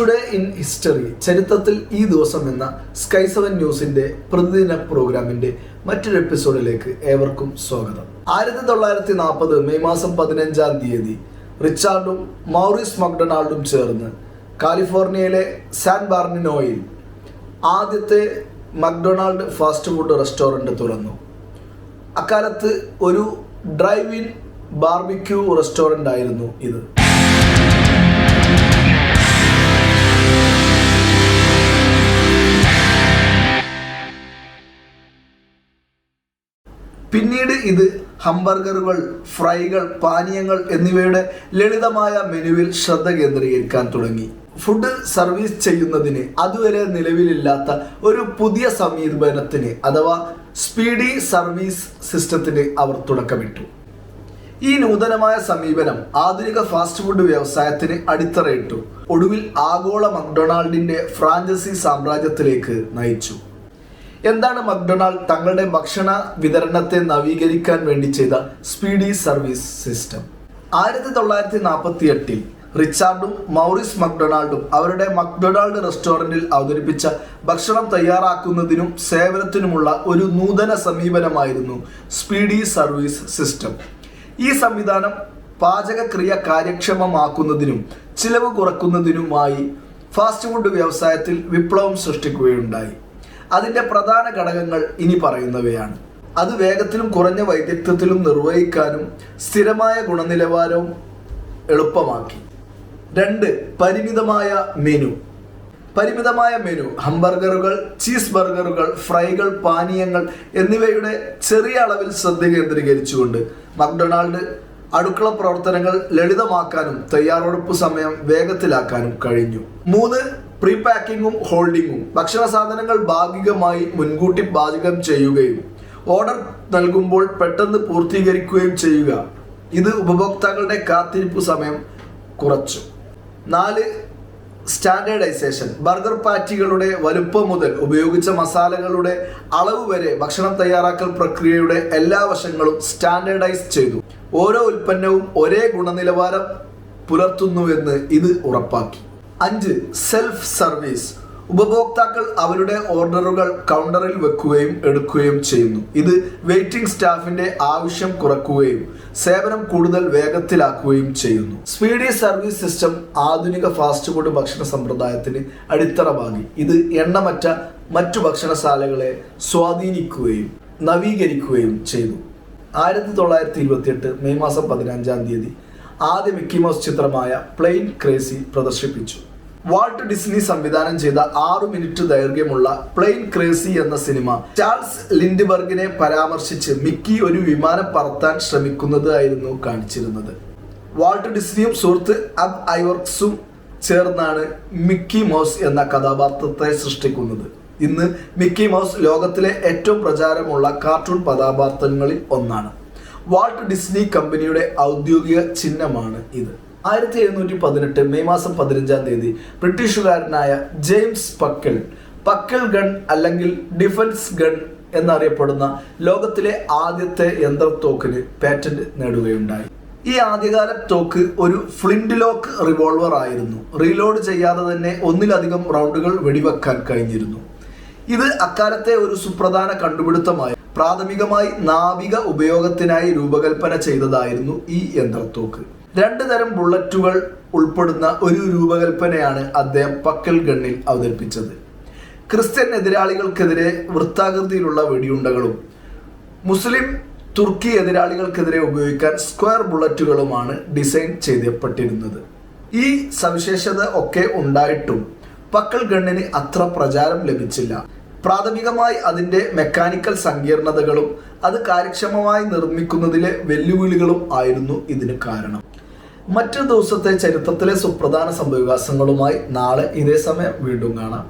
Today in history ചരിത്രത്തിൽ ഈ ദിവസം എന്ന സ്കൈ സെവൻ ന്യൂസിന്റെ പ്രതിദിന പ്രോഗ്രാമിന്റെ മറ്റൊരു എപ്പിസോഡിലേക്ക് ഏവർക്കും സ്വാഗതം. ആയിരത്തി തൊള്ളായിരത്തി നാൽപ്പത് മെയ് മാസം പതിനഞ്ചാം തീയതി റിച്ചാർഡും മൗറീസ് മക്ഡൊണാൾഡും ചേർന്ന് കാലിഫോർണിയയിലെ സാൻ ബാർണിനോയിൽ ആദ്യത്തെ മക്ഡൊണാൾഡ് ഫാസ്റ്റ് ഫുഡ് റെസ്റ്റോറന്റ് തുറന്നു. അക്കാലത്ത് ഒരു ഡ്രൈവ് ഇൻ ബാർബിക്യൂ റെസ്റ്റോറന്റ് ആയിരുന്നു ഇത്. പിന്നീട് ഇത് ഹംബർഗറുകൾ ഫ്രൈകൾ പാനീയങ്ങൾ എന്നിവയുടെ ലളിതമായ മെനുവിൽ ശ്രദ്ധ കേന്ദ്രീകരിക്കാൻ തുടങ്ങി. ഫുഡ് സർവീസ് ചെയ്യുന്നതിന് അതുവരെ നിലവിലില്ലാത്ത ഒരു പുതിയ സമീപനത്തിന് അഥവാ സ്പീഡി സർവീസ് സിസ്റ്റത്തിന് അവർ തുടക്കമിട്ടു. ഈ നൂതനമായ സമീപനം ആധുനിക ഫാസ്റ്റ് ഫുഡ് വ്യവസായത്തിന് അടിത്തറയിട്ടു. ഒടുവിൽ ആഗോള മക്ഡൊണാൾഡിന്റെ ഫ്രാഞ്ചൈസി സാമ്രാജ്യത്തിലേക്ക് നയിച്ചു. എന്താണ് മക്ഡൊണാൾഡ് തങ്ങളുടെ ഭക്ഷണ വിതരണത്തെ നവീകരിക്കാൻ വേണ്ടി ചെയ്ത സ്പീഡി സർവീസ് സിസ്റ്റം? ആയിരത്തി തൊള്ളായിരത്തി നാൽപ്പത്തി എട്ടിൽ റിച്ചാർഡും മൗറിസ് മക്ഡൊണാൾഡും അവരുടെ മക്ഡൊണാൾഡ് റെസ്റ്റോറന്റിൽ അവതരിപ്പിച്ച ഭക്ഷണം തയ്യാറാക്കുന്നതിനും സേവനത്തിനുമുള്ള ഒരു നൂതന സമീപനമായിരുന്നു സ്പീഡി സർവീസ് സിസ്റ്റം. ഈ സംവിധാനം പാചകക്രിയ കാര്യക്ഷമമാക്കുന്നതിനും ചിലവ് കുറക്കുന്നതിനുമായി ഫാസ്റ്റ് ഫുഡ് വ്യവസായത്തിൽ വിപ്ലവം സൃഷ്ടിക്കുകയുണ്ടായി. അതിന്റെ പ്രധാന ഘടകങ്ങൾ ഇനി പറയുന്നവയാണ്. അത് വേഗത്തിലും കുറഞ്ഞ വൈദഗ്ധ്യത്തിലും നിർവഹിക്കാനും സ്ഥിരമായ ഗുണനിലവാരവും എളുപ്പമാക്കി. രണ്ട് പരിമിതമായ മെനു പരിമിതമായ മെനു ഹംബർഗറുകൾ ചീസ് ബർഗറുകൾ ഫ്രൈകൾ പാനീയങ്ങൾ എന്നിവയുടെ ചെറിയ അളവിൽ ശ്രദ്ധ കേന്ദ്രീകരിച്ചുകൊണ്ട് മക്ഡൊണാൾഡ് അടുക്കള പ്രവർത്തനങ്ങൾ ലളിതമാക്കാനും തയ്യാറെടുപ്പ് സമയം വേഗത്തിലാക്കാനും കഴിഞ്ഞു. മൂന്ന് പ്രീ പാക്കിങ്ങും ഹോൾഡിങ്ങും ഭക്ഷണ സാധനങ്ങൾ ഭാഗികമായി മുൻകൂട്ടി പാചകം ചെയ്യുകയും ഓർഡർ നൽകുമ്പോൾ പെട്ടെന്ന് പൂർത്തീകരിക്കുകയും ചെയ്യുക. ഇത് ഉപഭോക്താക്കളുടെ കാത്തിരിപ്പ് സമയം കുറച്ചു. നാല് സ്റ്റാൻഡേർഡൈസേഷൻ ബർഗർ പാറ്റികളുടെ വലുപ്പം മുതൽ ഉപയോഗിച്ച മസാലകളുടെ അളവ് വരെ ഭക്ഷണം തയ്യാറാക്കൽ പ്രക്രിയയുടെ എല്ലാ വശങ്ങളും സ്റ്റാൻഡേർഡൈസ് ചെയ്തു. ഓരോ ഉൽപ്പന്നവും ഒരേ ഗുണനിലവാരം പുലർത്തുന്നുവെന്ന് ഇത് ഉറപ്പാക്കി. അഞ്ച് സെൽഫ് സർവീസ് ഉപഭോക്താക്കൾ അവരുടെ ഓർഡറുകൾ കൗണ്ടറിൽ വെക്കുകയും എടുക്കുകയും ചെയ്യുന്നു. ഇത് വെയിറ്റിംഗ് സ്റ്റാഫിന്റെ ആവശ്യം കുറക്കുകയും സേവനം കൂടുതൽ വേഗത്തിലാക്കുകയും ചെയ്യുന്നു. സ്പീഡി സർവീസ് സിസ്റ്റം ആധുനിക ഫാസ്റ്റ് ഫുഡ് ഭക്ഷണ സമ്പ്രദായത്തിന് അടിത്തറവാകി ഇത് എണ്ണമറ്റ മറ്റു ഭക്ഷണശാലകളെ സ്വാധീനിക്കുകയും നവീകരിക്കുകയും ചെയ്തു. ആയിരത്തി തൊള്ളായിരത്തി ഇരുപത്തിയെട്ട് മെയ് മാസം പതിനഞ്ചാം തീയതി ആദ്യ മിക്കി മൗസ് ചിത്രമായ പ്ലെയിൻ ക്രേസി പ്രദർശിപ്പിച്ചു. വാൾട്ട് ഡിസ്നി സംവിധാനം ചെയ്ത ആറു മിനിറ്റ് ദൈർഘ്യമുള്ള പ്ലെയിൻ ക്രേസി എന്ന സിനിമ ചാൾസ് ലിൻഡിബർഗിനെ പരാമർശിച്ച് മിക്കി ഒരു വിമാനം പറത്താൻ ശ്രമിക്കുന്നതായിരുന്നു കാണിച്ചിരുന്നത്. വാൾട്ട് ഡിസ്നിയും സുഹൃത്ത് അബ് ഐവർക്സും ചേർന്നാണ് മിക്കി മൗസ് എന്ന കഥാപാത്രത്തെ സൃഷ്ടിക്കുന്നത്. ഇന്ന് മിക്കി മൗസ് ലോകത്തിലെ ഏറ്റവും പ്രചാരമുള്ള കാർട്ടൂൺ കഥാപാത്രങ്ങളിൽ ഒന്നാണ്. വാൾട്ട് ഡിസ്നി കമ്പനിയുടെ ഔദ്യോഗിക ചിഹ്നമാണ് ഇത്. ആയിരത്തി എഴുന്നൂറ്റി പതിനെട്ട് മെയ് മാസം പതിനഞ്ചാം തീയതി ബ്രിട്ടീഷുകാരനായ ജെയിംസ് പക്കൽ പക്കൽ ഗൺ അല്ലെങ്കിൽ ഡിഫൻസ് ഗൺ എന്നറിയപ്പെടുന്ന ലോകത്തിലെ ആദ്യത്തെ യന്ത്രത്തോക്കിന് പാറ്റന്റ് നേടുകയുണ്ടായി. ഈ ആദ്യകാല തോക്ക് ഒരു ഫ്ലിൻഡ് ലോക്ക് റിവോൾവർ ആയിരുന്നു. റീലോഡ് ചെയ്യാതെ തന്നെ ഒന്നിലധികം റൗണ്ടുകൾ വെടിവെക്കാൻ കഴിഞ്ഞിരുന്നു. ഇത് അക്കാലത്തെ ഒരു സുപ്രധാന കണ്ടുപിടുത്തമായി പ്രാഥമികമായി നാവിക ഉപയോഗത്തിനായി രൂപകൽപ്പന ചെയ്തതായിരുന്നു ഈ യന്ത്രത്തോക്ക്. രണ്ട് തരം ബുള്ളറ്റുകൾ ഉൾപ്പെടുന്ന ഒരു രൂപകൽപ്പനയാണ് അദ്ദേഹം പക്കൽ ഗണ്ണിൽ അവതരിപ്പിച്ചത്. ക്രിസ്ത്യൻ എതിരാളികൾക്കെതിരെ വൃത്താകൃതിയിലുള്ള വെടിയുണ്ടകളും മുസ്ലിം തുർക്കി എതിരാളികൾക്കെതിരെ ഉപയോഗിക്കാൻ സ്ക്വയർ ബുള്ളറ്റുകളുമാണ് ഡിസൈൻ ചെയ്യപ്പെട്ടിരുന്നത്. ഈ സവിശേഷത ഒക്കെ ഉണ്ടായിട്ടും പക്കൽ ഗണ്ണിന് അത്ര പ്രചാരം ലഭിച്ചില്ല. പ്രാഥമികമായി അതിന്റെ മെക്കാനിക്കൽ സങ്കീർണതകളും അത് കാര്യക്ഷമമായി നിർമ്മിക്കുന്നതിലെ വെല്ലുവിളികളും ആയിരുന്നു ഇതിന് കാരണം. മറ്റൊരു ദിവസത്തെ ചരിത്രത്തിലെ സുപ്രധാന സംഭവവികാസങ്ങളുമായി നാളെ ഇതേ സമയം വീണ്ടും കാണാം.